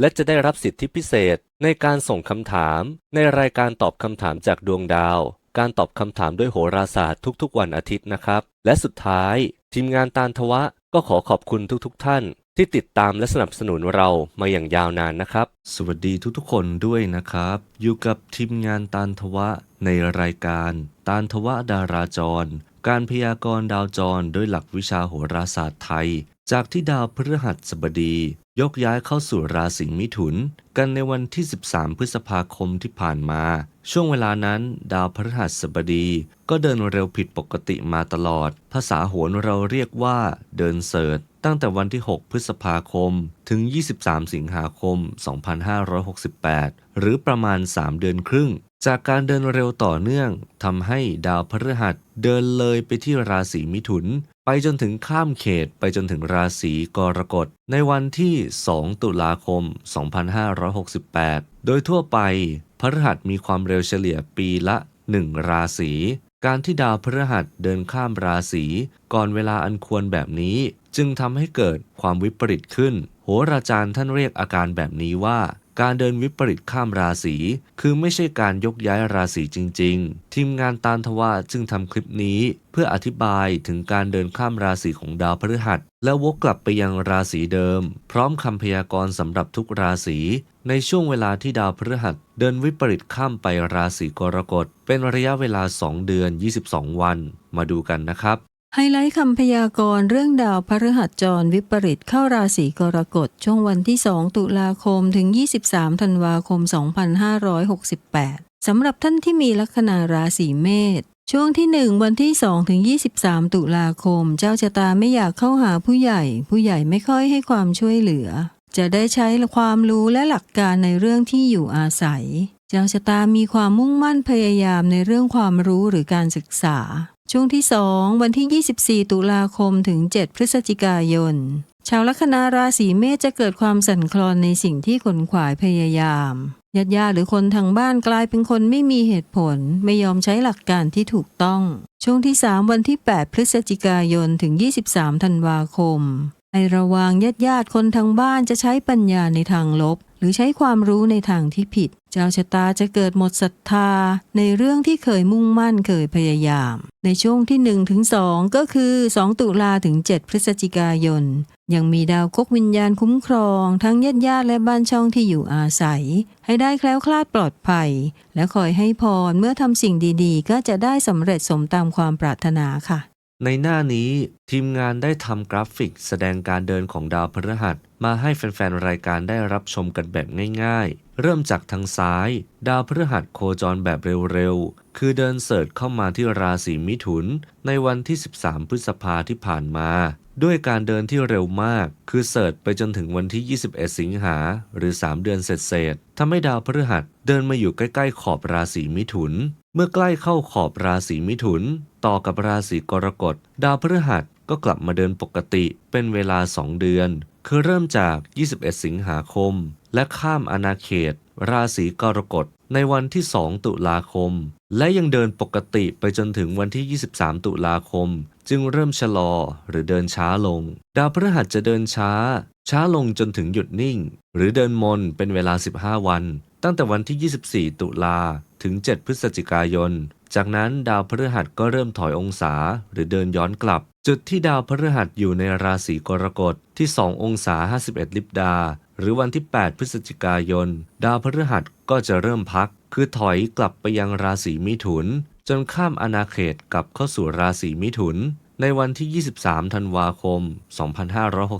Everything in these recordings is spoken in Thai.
และจะได้รับสิทธิพิเศษในการส่งคำถาม ในรายการตอบคำถามจากดวงดาว การตอบคำถามด้วยโหราศาสตร์ทุกๆ วันอาทิตย์นะครับ และสุดท้าย ทีมงานตาลทวะก็ขอขอบคุณทุกๆ ท่าน ที่ติดตามและสนับสนุนเรามาอย่างยาวนานนะครับ สวัสดีทุกๆ คนด้วยนะครับ อยู่กับทีมงานตาลทวะในรายการตาลทวะดาราจร การพยากรณ์ดาวจรด้วยหลักวิชาโหราศาสตร์ไทย จากที่ดาวพฤหัสบดียกย้ายเข้าสู่ราศีมิถุน กันในวันที่ 13 พฤษภาคมที่ผ่านมา ช่วงเวลานั้น ดาวพฤหัสบดีก็เดินเร็วผิดปกติมาตลอด ภาษาโหรเราเรียกว่าเดินเสิร์ชตั้งแต่วันที่ 6 พฤษภาคม ถึง 23 สิงหาคม 2568 หรือประมาณ 3 เดือนครึ่ง จากการเดินเร็วต่อเนื่องทำให้ดาวพฤหัสเดินเลยไปที่ราศีมิถุน ไปจนถึงข้ามเขตไปจนถึงราศีกรกฎในวันที่ 2 ตุลาคม 2568 โดยทั่วไปพฤหัสมีความเร็วเฉลี่ยปีละ 1 ราศี การที่ดาวพฤหัสเดินข้ามราศีก่อนเวลาอันควรแบบนี้ จึงทำให้เกิดความวิปริตขึ้น โหราจารย์ท่านเรียกอาการแบบนี้ว่า การเดินวิปริตข้ามราศี คือไม่ใช่การยกย้ายราศีจริง ๆ ทีมงานตาลทวะจึงทำคลิปนี้เพื่ออธิบายถึงการเดินข้ามราศีของดาวพฤหัส แล้ววกกลับไปยังราศีเดิม พร้อมคำพยากรณ์สำหรับทุกราศีในช่วงเวลาที่ดาวพฤหัสเดินวิปริตข้ามไปราศีกรกฎ เป็นระยะเวลา 2 เดือน 22 วัน มาดูกันนะครับ ไฮไลท์คำพยากรณ์เรื่องดาวพฤหัสจรวิปริตเข้าราศีกรกฎช่วงวันที่ 2 ตุลาคมถึง 23 ธันวาคม 2568 สำหรับท่านที่มีลัคนาราศีเมษช่วงที่ 1 วันที่ 2 ถึง 23 ตุลาคม เจ้าชะตาไม่อยากเข้าหาผู้ใหญ่ ผู้ใหญ่ไม่ค่อยให้ความช่วยเหลือ จะได้ใช้ความรู้และหลักการในเรื่องที่อยู่อาศัย เจ้าชะตามีความมุ่งมั่นพยายามในเรื่องความรู้หรือการศึกษา ช่วงที่2วันที่ 24 ตุลาคมถึง 7 พฤศจิกายน ชาวลัคนาราศีเมษจะเกิดความสั่นคลอนในสิ่งที่ขนขวายพยายามญาติญาติหรือคนทางบ้านกลายเป็นคนไม่มีเหตุผล ไม่ยอมใช้หลักการที่ถูกต้อง ช่วงที่ 3 วันที่ 8 พฤศจิกายนถึง 23 ธันวาคม ให้ระวังญาติญาติคนทางบ้านจะใช้ปัญญาในทางลบ หรือใช้ความรู้ในทางที่ผิด เจ้าชะตาจะเกิดหมดศรัทธา ในเรื่องที่เคยมุ่งมั่นเคยพยายาม ในช่วงที่1ถึง2ก็คือ 2 ตุลาถึง 7 พฤศจิกายน ยังมีดาวกกวิญญาณคุ้มครอง ทั้งญาติญาติและบ้านช่องที่อยู่อาศัย ให้ได้แคล้วคลาดปลอดภัย และคอยให้พรเมื่อทำสิ่งดีๆ ก็จะได้สำเร็จสมตามความปรารถนาค่ะ ในหน้านี้ทีมงานได้ทำกราฟิกแสดงการเดินของดาวพฤหัส มาให้แฟนๆ รายการได้รับชมกันแบบง่ายๆ เริ่มจากทางซ้าย ดาวพฤหัสโคจรแบบเร็วๆ คือเดินเสิร์ชเข้ามาที่ราศีมิถุน ในวันที่ 13 พฤษภาที่ผ่านมา ด้วยการเดินที่เร็วมาก คือเสิร์ชไปจนถึงวันที่ 21 สิงหาหรือ 3 เดือนเศษๆทำให้ดาวพฤหัสเดินมาอยู่ใกล้ๆขอบราศีมิถุน มื่อใกล้เข้าขอบราศีมิถุน ต่อกับราศีกรกฎ ดาวพฤหัสก็กลับมาเดินปกติเป็นเวลา 2 เดือน คือเริ่มจาก 21 สิงหาคม และข้ามอาณาเขต ราศีกรกฎในวันที่ 2 ตุลาคม และยังเดินปกติไปจนถึงวันที่ 23 ตุลาคม จึงเริ่มชะลอหรือเดินช้าลง ดาวพฤหัสจะเดินช้า ช้าลงจนถึงหยุดนิ่ง หรือเดินมนเป็นเวลา 15 วัน ตั้งแต่วันที่ 24 ตุลา ถึง 7 พฤศจิกายน จากนั้นดาวพฤหัสก็เริ่มถอยองศาหรือเดินย้อนกลับ จุดที่ดาวพฤหัสอยู่ในราศีกรกฎที่ 2 องศา 51 ลิบดา หรือวันที่ 8 พฤศจิกายน ดาวพฤหัสก็จะเริ่มพัก คือถอยกลับไปยังราศีมิถุน จนข้ามอาณาเขตกลับเข้าสู่ราศีมิถุน ในวันที่ 23 ธันวาคม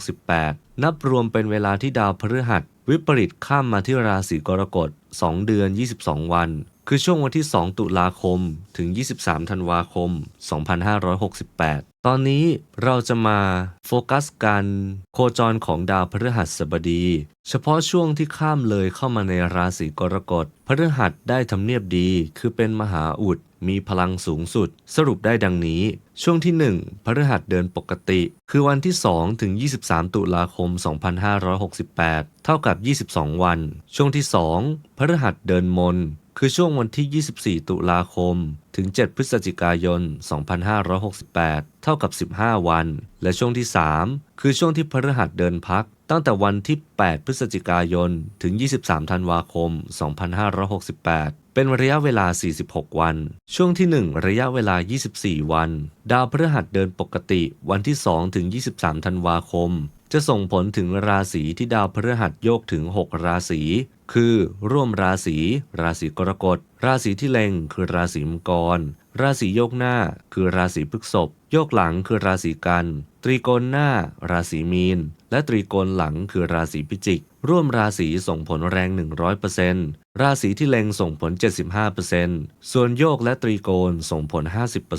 2568 นับรวมเป็นเวลาที่ดาวพฤหัสวิปริตข้ามมาที่ราศีกรกฎ 2 เดือน 22 วัน คือช่วงวันที่ 2 ตุลาคม ถึง 23 ธันวาคม 2568 ตอนนี้เราจะมาโฟกัสการโคจรของดาวพฤหัสบดี เฉพาะช่วงที่ข้ามเลยเข้ามาในราศีกรกฎ พฤหัสได้ทำเนียบดี คือเป็นมหาอุด มีพลังสูงสุด สรุปได้ดังนี้ ช่วงที่ 1 พฤหัสเดินปกติ คือวันที่ 2 ถึง 23 ตุลาคม 2568 เท่ากับ 22 วัน ช่วงที่ 2 พฤหัสเดินมน คือช่วงวันที่ 24 ตุลาคม ถึง 7 พฤศจิกายน 2568 เท่ากับ 15 วัน และช่วงที่ 3 คือช่วงที่พฤหัสเดินพัก ตั้งแต่วันที่ 8 พฤศจิกายน ถึง 23 ธันวาคม 2568 เป็นระยะเวลา 46 วัน ช่วงที่ 1 ระยะเวลา 24 วัน ดาวพฤหัสเดินปกติวันที่ 2 ถึง 23 ธันวาคม จะส่งผลถึงราศีที่ดาวพฤหัสโยกถึง 6 ราศี คือร่วมราศี ราศีกรกฎ ราศีที่เล็งคือราศีมังกร ราศีโยกหน้าคือราศีพฤษภ โยกหลังคือราศีกัน ตรีโกณหน้า ราศีมีน และตรีโกณหลังคือราศีพิจิก ร่วมราศีส่งผลแรง 100%ราศีที่เล็งส่งผล 75%ส่วนโยกและตรีโกณส่งผล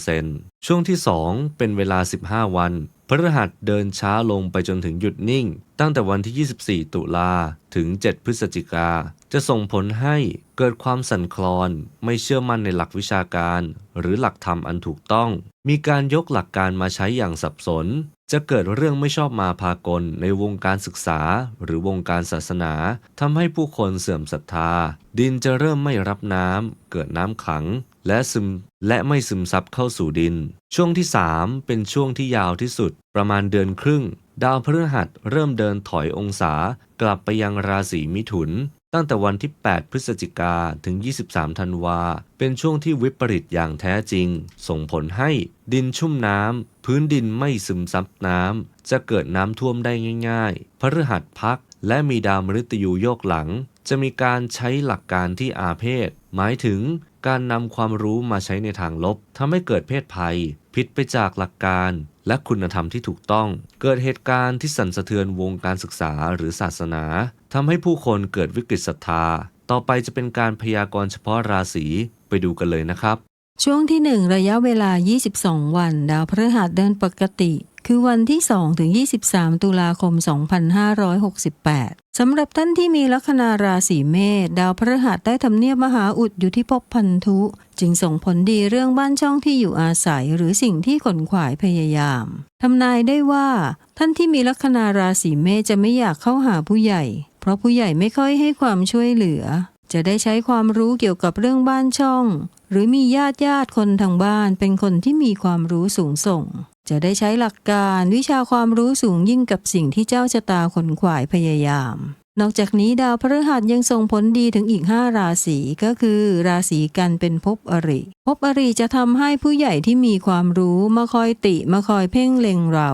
50%ช่วงที่ 2 เป็นเวลา 15 วัน พฤหัสเดินช้าลงไปจนถึงหยุดนิ่ง ตั้งแต่วันที่ 24 ตุลาถึง 7 พฤศจิกา จะส่งผลให้เกิดความสั่นคลอน ไม่เชื่อมั่นในหลักวิชาการ หรือหลักธรรมอันถูกต้อง มีการยกหลักการมาใช้อย่างสับสน จะเกิดเรื่องไม่ชอบมาพากลในวงการศึกษา หรือวงการศาสนาทำให้ผู้คนเสื่อมศรัทธา ดินจะเริ่มไม่รับน้ำเกิดน้ำขัง และซึมและไม่ซึมซับเข้าสู่ดิน ช่วงที่ 3 เป็นช่วงที่ยาวที่สุด ประมาณเดือนครึ่ง ดาวพฤหัสเริ่มเดินถอยองศา กลับไปยังราศีมิถุน ตั้งแต่วันที่ 8 พฤศจิกาถึง 23 ธันวา เป็นช่วงที่วิปริตอย่างแท้จริง ส่งผลให้ดินชุ่มน้ำพื้นดินไม่ซึมซับน้ำจะเกิดน้ำท่วมได้ง่าย ๆ พฤหัสพักและมีดาวมฤตยูโยกหลัง จะมีการใช้หลักการที่อาเพศ หมายถึง การนำความรู้มาใช้ในทางลบทำให้เกิดเพศภัย ผิดไปจากหลักการและคุณธรรมที่ถูกต้อง เกิดเหตุการณ์ที่สั่นสะเทือนวงการศึกษาหรือศาสนาทำให้ผู้คนเกิดวิกฤตศรัทธา ต่อไปจะเป็นการพยากรณ์เฉพาะราศีไปดูกันเลยนะครับ ช่วงที่ 1 ระยะเวลา 22 วัน ดาวพฤหัสเดินปกติ คือวันที่ 2 ถึง 23 ตุลาคม 2568 สำหรับท่านที่มีลัคนาราศีเมษดาวพฤหัสได้ทำเนียบมหาอุดอยู่ที่ภพพันธุ จึงส่งผลดีเรื่องบ้านช่องที่อยู่อาศัยหรือสิ่งที่ขนขวายพยายามทำนายได้ว่า ท่านที่มีลัคนาราศีเมษจะไม่อยากเข้าหาผู้ใหญ่ เพราะผู้ใหญ่ไม่ค่อยให้ความช่วยเหลือ จะได้ใช้ความรู้เกี่ยวกับเรื่องบ้านช่อง หรือมีญาติญาติคนทางบ้านเป็นคนที่มีความรู้สูงส่ง จะได้ใช้หลักการวิชาความรู้สูงยิ่งกับสิ่งที่เจ้าชะตาขนขวายพยายาม นอกจากนี้ดาวพฤหัสยังส่งผลดีถึงอีก 5 ราศีก็คือ ราศีกันเป็นภพอริภพอริจะทำให้ผู้ใหญ่ที่มีความรู้มาคอยติมาคอยเพ่งเล็งเรา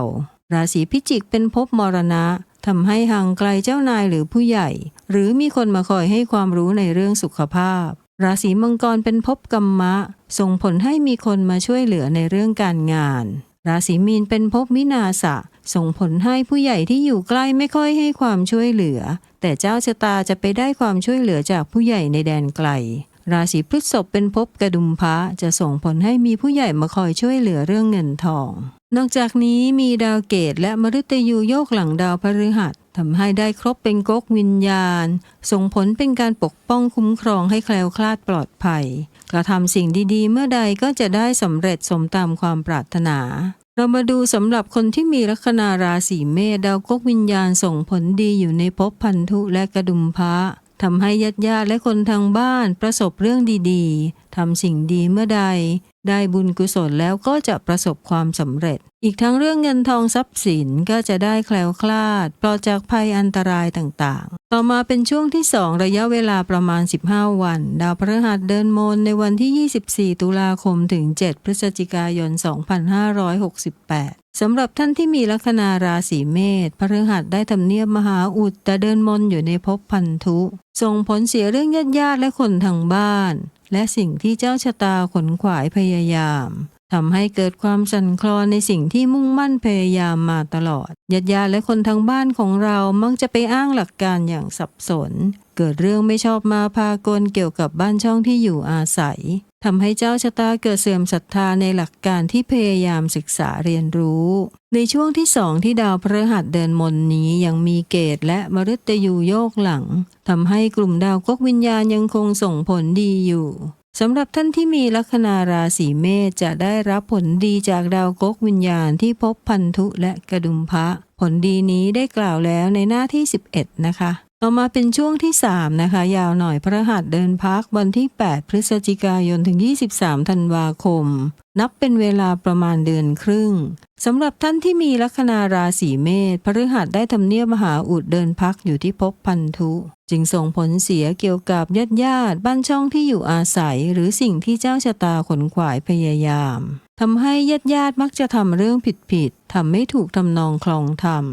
ราศีพิจิกเป็นภพมรณะทำให้ห่างไกลเจ้านายหรือผู้ใหญ่ หรือมีคนมาคอยให้ความรู้ในเรื่องสุขภาพ ราศีมังกรเป็นภพกรรมะ ส่งผลให้มีคนมาช่วยเหลือในเรื่องการงาน ราศีมีนเป็นภพมินาสะส่งผลให้ผู้ใหญ่ที่อยู่ใกล้ไม่ค่อยให้ความช่วยเหลือ แต่เจ้าชะตาจะไปได้ความช่วยเหลือจากผู้ใหญ่ในแดนไกล ราศีพฤษภเป็นภพกระดุมพระจะส่งผลให้มีผู้ใหญ่มาคอยช่วยเหลือเรื่องเงินทอง นอกจากนี้มีดาวเกตและมฤตยูโยกหลังดาวพฤหัสทำให้ได้ครบเป็นก๊กวิญญาณ ส่งผลเป็นการปกป้องคุ้มครองให้แคล้วคลาดปลอดภัย กระทำสิ่งดีๆ เมื่อใดก็จะได้สำเร็จสมตามความปรารถนา เรามาดูสำหรับคนที่มีลัคนาราศีเมษดาวก๊กวิญญาณส่งผลดีอยู่ในภพพันธุและกระดุมพระทำให้ญาติญาติและคนทางบ้านประสบเรื่องดี ทำสิ่งดีเมื่อใด ได้บุญกุศลแล้วก็จะประสบความสำเร็จ อีกทั้งเรื่องเงินทองทรัพย์สินก็จะได้แคล้วคลาด ปลอดจากภัยอันตรายต่างๆ ต่อมาเป็นช่วงที่ 2 ระยะเวลาประมาณ 15 วัน ดาวพฤหัสเดินโมนในวันที่ 24 ตุลาคมถึง 7 พฤศจิกายน 2568สำหรับท่านที่มีลัคนาราศีเมษพฤหัสได้ทำเนียบมหาอุดแต่เดินมนอยู่ในภพพันธุ ส่งผลเสียเรื่องญาติญาติๆและคนทางบ้าน และสิ่งที่เจ้าชะตาขนขวายพยายามทำให้เกิดความสั่นคลอนในสิ่งที่มุ่งมั่นพยายามมาตลอดญาติญาติและคนทางบ้านของเรามักจะไปอ้างหลักการอย่างสับสน เกิดเรื่องไม่ชอบมาพากลเกี่ยวกับบ้านช่องที่อยู่อาศัย ทำให้เจ้าชะตาเกิดเสื่อมศรัทธาในหลักการที่พยายามศึกษาเรียนรู้ ในช่วงที่สองที่ดาวพฤหัสเดินมนนี้ยังมีเกตและมฤตยูโยกหลังทำให้กลุ่มดาวกกวิญญาณยังคงส่งผลดีอยู่สำหรับท่านที่มีลัคนาราศีเมษจะได้รับผลดีจากดาวกกวิญญาณที่พบพันธุและกระดุมพระ ผลดีนี้ได้กล่าวแล้วในหน้าที่ 11 นะคะ ต่อมาเป็นช่วงที่ 3 นะคะ ยาวหน่อยพระหัสเดินพักวันที่ 8 พฤศจิกายนถึง 23 ธันวาคม นับเป็นเวลาประมาณเดือนครึ่งสำหรับท่านที่มีลัคนาราศีเมษพฤหัสได้ทำเนียบมหาอุดเดินพักอยู่ที่ภพพันธุ จึงส่งผลเสียเกี่ยวกับญาติญาติบ้านช่องที่อยู่อาศัย หรือสิ่งที่เจ้าชะตาขนขวายพยายามทำให้ญาติญาติมักจะทำเรื่องผิดๆทำไม่ถูกทำนองคลองธรรม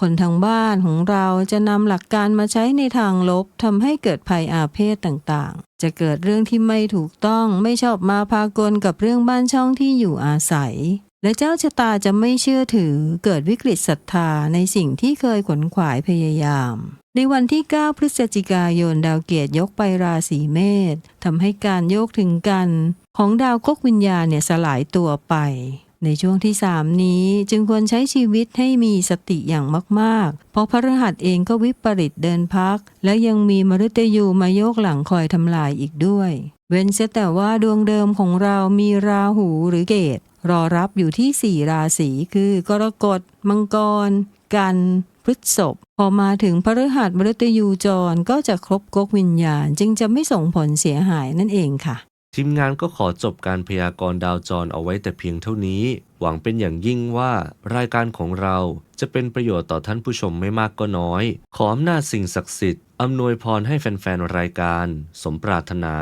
คนทางบ้านของเราจะนำหลักการมาใช้ในทางลบทำให้เกิดภัยอาเพศต่างๆ จะเกิดเรื่องที่ไม่ถูกต้องไม่ชอบมาพากลกับเรื่องบ้านช่องที่อยู่อาศัย และเจ้าชะตาจะไม่เชื่อถือเกิดวิกฤตศรัทธาในสิ่งที่เคยขวนขวายพยายาม ในวันที่ 9 พฤศจิกายนดาวเกียรติยกไปราศีเมษทำให้การโยกถึงกัน ของดาวกกวิญญาณเนี่ยสลายตัวไป ในช่วงที่3นี้จึงควรใช้ชีวิตให้มีสติอย่างมาก ๆ เพราะพระรหัสเองก็วิปริตเดินพัก และยังมีมฤตยูมาโยกหลังคอยทำลายอีกด้วย เว้นเสียแต่ว่าดวงเดิมของเรามีราหูหรือเกต รอรับอยู่ที่4ราศีคือกรกฎ มังกร กันพฤษภพอมาถึงพฤหัสมฤตยูจรก็จะครบกกวิญญาณ จึงจะไม่ส่งผลเสียหายนั่นเองค่ะ ทีมงานก็ขอจบการพยากรณ์ดาวจรเอาไว้แต่เพียงเท่านี้ หวังเป็นอย่างยิ่งว่ารายการของเราจะเป็นประโยชน์ต่อท่านผู้ชมไม่มากก็น้อย ขออำนาจสิ่งศักดิ์สิทธิ์อำนวยพรให้แฟนๆ รายการ สมปรารถนา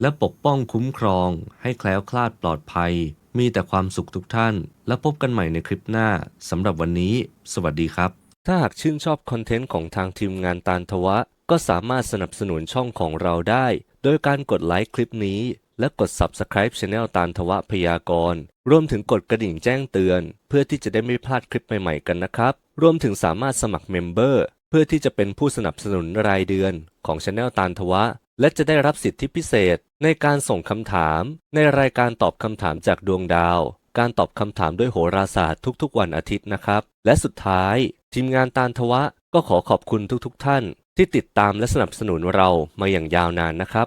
และปกป้องคุ้มครอง ให้แคล้วคลาดปลอดภัย มีแต่ความสุขทุกท่าน และพบกันใหม่ในคลิปหน้าสำหรับวันนี้ สวัสดีครับ ถ้าหากชื่นชอบคอนเทนต์ของทางทีมงานตาลทวะ ก็สามารถสนับสนุนช่องของเราได้ โดยการกดไลค์คลิปนี้ และกด Subscribe Channel ตาลทวะพยากรณ์ รวมถึงกดกระดิ่งแจ้งเตือน เพื่อที่จะได้ไม่พลาดคลิปใหม่ๆกันนะครับ รวมถึงสามารถสมัครเมมเบอร์เพื่อที่จะเป็นผู้สนับสนุนรายเดือนของ Channel ตาลทวะ และจะได้รับสิทธิพิเศษ ในการส่งคำถาม ในรายการตอบคำถามจากดวงดาว การตอบคำถามด้วยโหราศาสตร์ทุกๆ วันอาทิตย์นะครับ และสุดท้าย ทีมงานตาลทวะก็ขอขอบคุณทุกๆ ท่าน ที่ติดตามและสนับสนุนเรามาอย่างยาวนานนะครับ